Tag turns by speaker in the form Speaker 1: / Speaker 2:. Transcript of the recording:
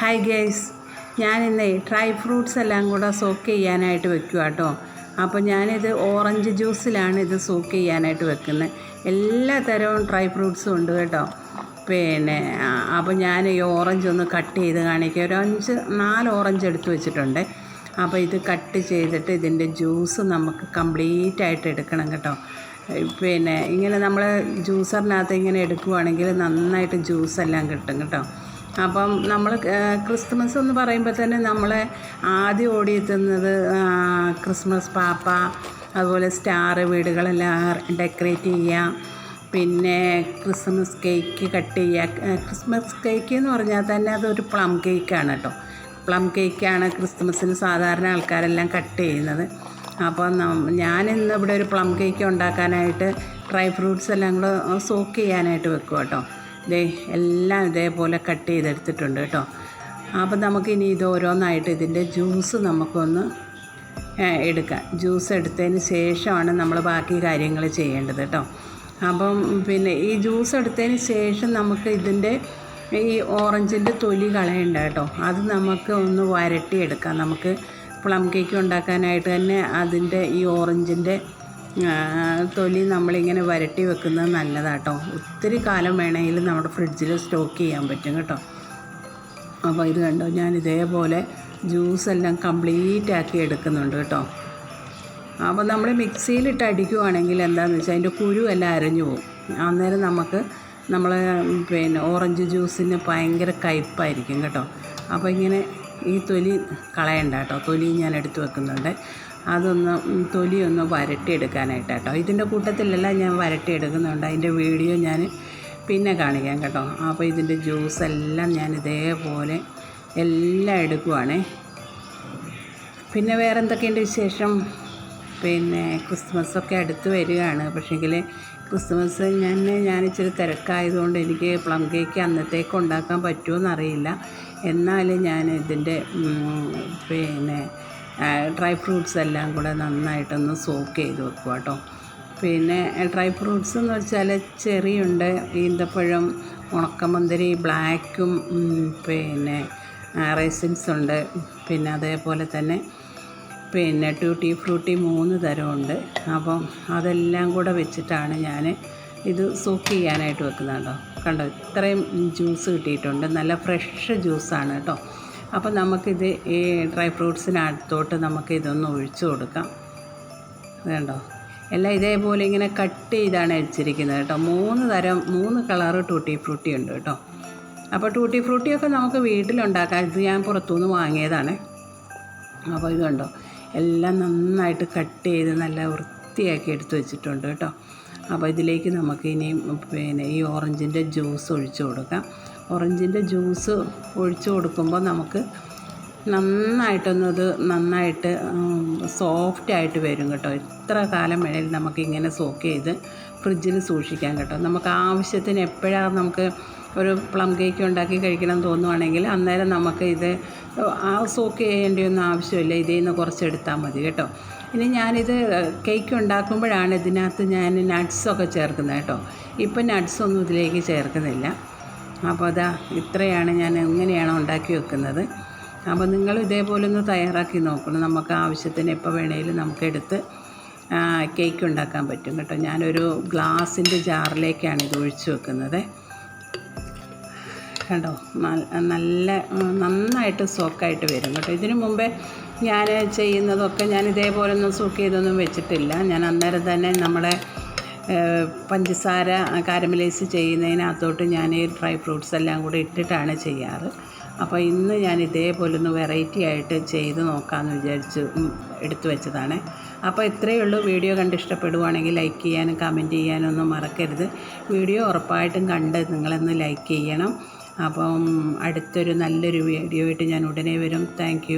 Speaker 1: Hi guys ഞാനിന്നേ dry fruits എല്ലാം കൂടെ സോക്ക് ചെയ്യാനായിട്ട് വെക്കുക കേട്ടോ അപ്പോൾ ഞാനിത് ഓറഞ്ച് ജ്യൂസിലാണ് ഇത് സോക്ക് ചെയ്യാനായിട്ട് വെക്കുന്നത് എല്ലാ തരവും ഡ്രൈ ഫ്രൂട്ട്സും ഉണ്ട് കേട്ടോ. പിന്നെ അപ്പോൾ ഞാൻ ഈ ഓറഞ്ച് ഒന്ന് കട്ട് ചെയ്ത് കാണിക്കുക ഒരു അഞ്ച് നാല് ഓറഞ്ച് എടുത്തു വെച്ചിട്ടുണ്ട്. അപ്പോൾ ഇത് കട്ട് ചെയ്തിട്ട് ഇതിന്റെ ജ്യൂസ് നമുക്ക് കംപ്ലീറ്റ് ആയിട്ട് എടുക്കണം കേട്ടോ. പിന്നെ ഇങ്ങനെ നമ്മൾ ജ്യൂസറിനകത്ത് ഇങ്ങനെ എടുക്കുവാണെങ്കിൽ നന്നായിട്ട് ജ്യൂസെല്ലാം കിട്ടും കേട്ടോ. അപ്പം നമ്മൾ ക്രിസ്മസ് എന്ന് പറയുമ്പോൾ തന്നെ നമ്മളെ ആദ്യം ഓടിയെത്തുന്നത് ക്രിസ്മസ് പാപ്പ അതുപോലെ സ്റ്റാർ വീടുകളെല്ലാം ഡെക്കറേറ്റ് ചെയ്യുക പിന്നെ ക്രിസ്മസ് കേക്ക് കട്ട് ചെയ്യുക ക്രിസ്മസ് കേക്ക് എന്ന് പറഞ്ഞാൽ തന്നെ അതൊരു പ്ലം കേക്കാണ് കേട്ടോ. പ്ലം കേക്കാണ് ക്രിസ്മസിന് സാധാരണ ആൾക്കാരെല്ലാം കട്ട് ചെയ്യുന്നത്. അപ്പോൾ ഇന്ന് ഇവിടെ ഒരു പ്ലം കേക്ക് ഉണ്ടാക്കാനായിട്ട് ഡ്രൈ ഫ്രൂട്ട്സ് എല്ലാം കൂടെ സോക്ക് ചെയ്യാനായിട്ട് വെക്കും കേട്ടോ. ദേ എല്ലാം ഇതേപോലെ കട്ട് ചെയ്തെടുത്തിട്ടുണ്ട് കേട്ടോ. അപ്പോൾ നമുക്കിനി ഇത് ഓരോന്നായിട്ട് ഇതിന്റെ ജ്യൂസ് നമുക്കൊന്ന് എടുക്കാം. ജ്യൂസ് എടുത്തതിന് ശേഷമാണ് നമ്മൾ ബാക്കി കാര്യങ്ങൾ ചെയ്യേണ്ടത് കേട്ടോ. അപ്പം പിന്നെ ഈ ജ്യൂസ് എടുത്തതിന് ശേഷം നമുക്ക് ഇതിന്റെ ഈ ഓറഞ്ചിന്റെ തൊലി കളയണ്ട കേട്ടോ. അത് നമുക്ക് ഒന്ന് വരട്ടിയെടുക്കാം. നമുക്ക് പ്ലം കേക്ക് ഉണ്ടാക്കാനായിട്ട് തന്നെ അതിന്റെ ഈ ഓറഞ്ചിന്റെ തൊലി നമ്മളിങ്ങനെ വരട്ടി വെക്കുന്നത് നല്ലതാട്ടോ. ഒത്തിരി കാലം വേണമെങ്കിൽ നമ്മുടെ ഫ്രിഡ്ജിൽ സ്റ്റോക്ക് ചെയ്യാൻ പറ്റും കേട്ടോ. അപ്പോൾ ഇത് കണ്ടോ ഞാൻ ഇതേപോലെ ജ്യൂസ് എല്ലാം കംപ്ലീറ്റ് ആക്കി എടുക്കുന്നുണ്ട് കേട്ടോ. അപ്പോൾ നമ്മൾ മിക്സിയിലിട്ട് അടിക്കുവാണെങ്കിൽ എന്താണെന്ന് വെച്ചാൽ അതിന്റെ കുരു എല്ലാം അരഞ്ഞു പോകും. അന്നേരം നമുക്ക് നമ്മൾ പിന്നെ ഓറഞ്ച് ജ്യൂസിന് ഭയങ്കര കയ്പ്പായിരിക്കും കേട്ടോ. അപ്പോൾ ഇങ്ങനെ ഈ തൊലി കളയണ്ട കേട്ടോ. തൊലി ഞാൻ എടുത്ത് വെക്കുന്നുണ്ട്. അതൊന്ന് തൊലിയൊന്ന് വരട്ടിയെടുക്കാനായിട്ട് കേട്ടോ ഇതിന്റെ കൂട്ടത്തിലല്ല ഞാൻ വരട്ടിയെടുക്കുന്നുണ്ട്. അതിന്റെ വീഡിയോ ഞാൻ പിന്നെ കാണിക്കാം കേട്ടോ. അപ്പോൾ ഇതിന്റെ ജ്യൂസ് എല്ലാം ഞാൻ ഇതേപോലെ എല്ലാം എടുക്കുവാണേ. പിന്നെ വേറെ എന്തൊക്കെയുണ്ട് വിശേഷം? പിന്നെ ക്രിസ്മസൊക്കെ അടുത്ത് വരികയാണ്. പക്ഷേങ്കിൽ ക്രിസ്മസ് ഞാൻ ഞാൻ ഇച്ചിരി തിരക്കായതുകൊണ്ട് എനിക്ക് പ്ലം കേക്ക് അന്നത്തേക്ക് ഉണ്ടാക്കാൻ പറ്റുമോ എന്നറിയില്ല എന്നാലും ഞാൻ ഇതിന്റെ പിന്നെ ഡ്രൈ ഫ്രൂട്ട്സ് എല്ലാം കൂടെ നന്നായിട്ടൊന്ന് സോക്ക് ചെയ്ത് വെക്കുക കേട്ടോ. പിന്നെ ഡ്രൈ ഫ്രൂട്ട്സ് എന്ന് വെച്ചാൽ ചെറിയുണ്ട് ഈന്തപ്പഴം ഉണക്കമന്തിരി ബ്ലാക്കും പിന്നെ റൈസിൻസ് ഉണ്ട്. പിന്നെ അതേപോലെ തന്നെ പിന്നെ ട്യൂട്ടി ഫ്രൂട്ടി മൂന്ന് തരമുണ്ട്. അപ്പം അതെല്ലാം കൂടെ വെച്ചിട്ടാണ് ഞാൻ ഇത് സോക്ക് ചെയ്യാനായിട്ട് വെക്കുന്നത് കേട്ടോ. കണ്ടോ ഇത്രയും ജ്യൂസ് കിട്ടിയിട്ടുണ്ട്. നല്ല ഫ്രഷ് ജ്യൂസാണ് കേട്ടോ. അപ്പോൾ നമുക്കിത് ഈ ഡ്രൈ ഫ്രൂട്ട്സിനകത്തോട്ട് നമുക്ക് ഇതൊന്ന് ഒഴിച്ചു കൊടുക്കാം. വേണ്ടോ എല്ലാം ഇതേപോലെ ഇങ്ങനെ കട്ട് ചെയ്താണ് അടിച്ചിരിക്കുന്നത് കേട്ടോ. മൂന്ന് തരം മൂന്ന് കളറ് ടൂട്ടി ഫ്രൂട്ടി ഉണ്ട് കേട്ടോ. അപ്പോൾ ടൂട്ടി ഫ്രൂട്ടിയൊക്കെ നമുക്ക് വീട്ടിലുണ്ടാക്കാം. ഇത് ഞാൻ പുറത്തുനിന്ന് വാങ്ങിയതാണ്. അപ്പോൾ ഇതുണ്ടോ? എല്ലാം നന്നായിട്ട് കട്ട് ചെയ്ത് നല്ല വൃത്തിയാക്കി എടുത്തു വെച്ചിട്ടുണ്ട് കേട്ടോ. അപ്പോൾ ഇതിലേക്ക് നമുക്ക് ഇനി പിന്നെ ഈ ഓറഞ്ചിന്റെ ജ്യൂസ് ഒഴിച്ചു കൊടുക്കാം. ഓറഞ്ചിന്റെ ജ്യൂസ് ഒഴിച്ചു കൊടുക്കുമ്പോൾ നമുക്ക് നന്നായിട്ടൊന്നത് നന്നായിട്ട് സോഫ്റ്റ് ആയിട്ട് വരും കേട്ടോ. എത്ര കാലം വേണേലും നമുക്കിങ്ങനെ സോക്ക് ചെയ്ത് ഫ്രിഡ്ജിൽ സൂക്ഷിക്കാം കേട്ടോ. നമുക്ക് ആവശ്യത്തിന് എപ്പോഴാണ് നമുക്ക് ഒരു പ്ലം കേക്ക് ഉണ്ടാക്കി കഴിക്കണം തോന്നുവാണെങ്കിൽ അന്നേരം നമുക്ക് ഇത് സോക്ക് ചെയ്യേണ്ടിയൊന്നും ആവശ്യമില്ല. ഇതിൽ നിന്ന് കുറച്ചെടുത്താൽ മതി കേട്ടോ. ഇനി ഞാനിത് കേക്ക് ഉണ്ടാക്കുമ്പോഴാണ് ഇതിനകത്ത് ഞാൻ നട്ട്സൊക്കെ ചേർക്കുന്നത് കേട്ടോ. ഇപ്പം നട്ട്സൊന്നും ഇതിലേക്ക് ചേർക്കുന്നില്ല. അപ്പോൾ അതാ ഇത്രയാണ് ഞാൻ എങ്ങനെയാണ് ഉണ്ടാക്കി വെക്കുന്നത്. അപ്പോൾ നിങ്ങൾ ഇതേപോലെ ഒന്ന് തയ്യാറാക്കി നോക്കണം. നമുക്ക് ആവശ്യത്തിന് എപ്പോൾ വേണേലും നമുക്കെടുത്ത് കേക്ക് ഉണ്ടാക്കാൻ പറ്റും കേട്ടോ. ഞാനൊരു ഗ്ലാസിന്റെ ജാറിലേക്കാണ് ഇത് ഒഴിച്ചു വെക്കുന്നത്. കണ്ടോ? നല്ല നന്നായിട്ട് സോക്കായിട്ട് വരും കേട്ടോ. ഇതിനു മുമ്പേ ഞാൻ ചെയ്യുന്നതൊക്കെ ഞാൻ ഇതേപോലെ ഒന്നും സൂക്ക് ചെയ്തൊന്നും വെച്ചിട്ടില്ല. ഞാൻ അന്നേരം തന്നെ നമ്മുടെ പഞ്ചസാര കാരമലൈസ് ചെയ്യുന്നതിനകത്തോട്ട് ഞാൻ ഈ ഡ്രൈ ഫ്രൂട്ട്സ് എല്ലാം കൂടി ഇട്ടിട്ടാണ് ചെയ്യാറ്. അപ്പോൾ ഇന്ന് ഞാൻ ഇതേപോലെ ഒന്ന് വെറൈറ്റി ആയിട്ട് ചെയ്ത് നോക്കാമെന്ന് വിചാരിച്ച് എടുത്തു വെച്ചതാണ്. അപ്പോൾ ഇത്രയേ ഉള്ളൂ. വീഡിയോ കണ്ട് ഇഷ്ടപ്പെടുവാണെങ്കിൽ ലൈക്ക് ചെയ്യാനും കമന്റ് ചെയ്യാനും ഒന്നും മറക്കരുത്. വീഡിയോ ഉറപ്പായിട്ടും കണ്ട് നിങ്ങളൊന്ന് ലൈക്ക് ചെയ്യണം. അപ്പം അടുത്തൊരു നല്ലൊരു വീഡിയോ ആയിട്ട് ഞാൻ ഉടനെ വരും. താങ്ക്